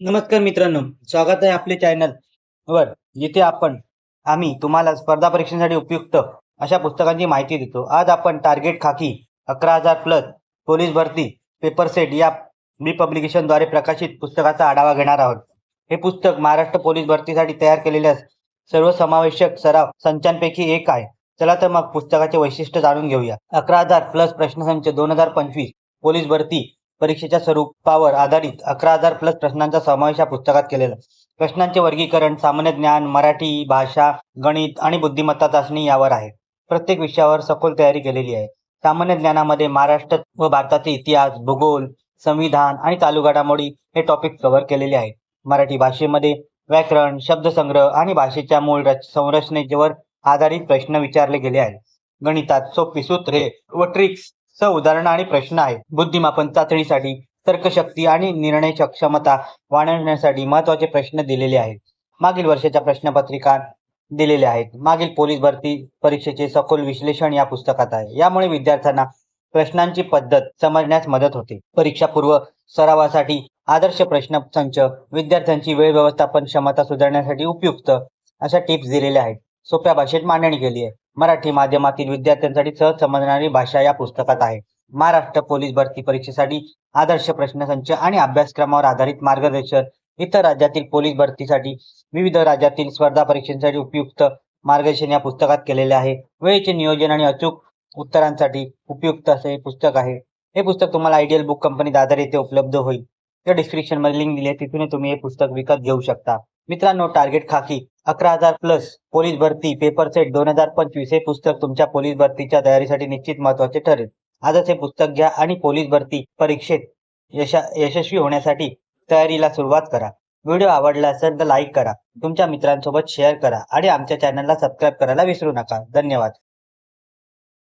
नमस्कार मित्रांनो स्वागत आहे आपले चॅनल वर जिथे आपण आम्ही तुम्हाला स्पर्धा परीक्षेसाठी उपयुक्त अशा पुस्तकांची माहिती देतो. आज आपण टार्गेट खाकी अकरा हजार प्लस पोलीस भरती पेपर सेट या बी पब्लिकेशनद्वारे प्रकाशित पुस्तकाचा आढावा घेणार आहोत. हे पुस्तक महाराष्ट्र पोलीस भरतीसाठी तयार केलेल्या सर्वसमावेशक सराव संचांपैकी एक आहे. चला तर मग पुस्तकाचे वैशिष्ट्य जाणून घेऊया. अकरा हजार प्लस प्रश्नसंच दोन हजार पंचवीस पोलीस भरती परीक्षेच्या स्वरूपावर आधारित अकरा हजार प्लस प्रश्नांचा समावेश या पुस्तकात केलेला. प्रश्नांचे वर्गीकरण सामान्य ज्ञान मराठी भाषा गणित आणि बुद्धिमत्ता चाचणी यावर आहे. प्रत्येक विषयावर सखोल तयारी केलेली आहे. सामान्य ज्ञानामध्ये महाराष्ट्र व भारताचे इतिहास भूगोल संविधान आणि चालू घडामोडी हे टॉपिक कव्हर केलेले आहेत. मराठी भाषेमध्ये व्याकरण शब्दसंग्रह आणि भाषेच्या मूळ रच- संरचनेवर आधारित प्रश्न विचारले गेले आहेत. गणितात सोपी सूत्रे व ट्रिक्स स उदाहरणं आणि प्रश्न आहेत. बुद्धिमापन चाचणीसाठी तर्कशक्ती आणि निर्णय क्षमता वाढवण्यासाठी महत्त्वाचे प्रश्न दिलेले आहेत. मागील वर्षाच्या प्रश्नपत्रिका दिलेल्या आहेत. मागील पोलीस भरती परीक्षेचे सखोल विश्लेषण या पुस्तकात आहे. यामुळे विद्यार्थ्यांना प्रश्नांची पद्धत समजण्यास मदत होते. परीक्षापूर्व सरावासाठी आदर्श प्रश्न संच विद्यार्थ्यांची वेळ व्यवस्थापन क्षमता सुधारण्यासाठी उपयुक्त अशा टिप्स दिलेल्या आहेत. सोप्या भाषेत मांडणी केली आहे. मराठी माध्यमातील विद्यार्थ्यांसाठी सहज समजणारी भाषा या पुस्तकात आहे. महाराष्ट्र पोलीस भरती परीक्षेसाठी आदर्श प्रश्नसंच आणि अभ्यासक्रमावर आधारित मार्गदर्शन इतर राज्यातील पोलीस भरतीसाठी विविध राज्यातील स्पर्धा परीक्षांसाठी उपयुक्त मार्गदर्शन या पुस्तकात केलेले आहे. वेळेचे नियोजन आणि अचूक उत्तरांसाठी उपयुक्त असे हे पुस्तक आहे. हे पुस्तक तुम्हाला आयडियल बुक कंपनी दादर येथे उपलब्ध होईल. त्या डिस्क्रिप्शनमध्ये लिंक दिली आहे. तिथून तुम्ही हे पुस्तक विकत घेऊ शकता. मित्रांनो टार्गेट खाकी अकरा हजार प्लस पोलीस भरती पेपर सेट दोन हजार पंचवीस हे पुस्तक तुमच्या पोलीस भरतीच्या तयारीसाठी निश्चित महत्त्वाचे ठरेल. आजच हे पुस्तक घ्या आणि पोलीस भरती परीक्षेत यशा यशस्वी होण्यासाठी तयारीला सुरुवात करा. व्हिडिओ आवडला असेल तर लाईक करा. तुमच्या मित्रांसोबत शेअर करा आणि आमच्या चॅनलला सबस्क्राईब करायला विसरू नका. धन्यवाद.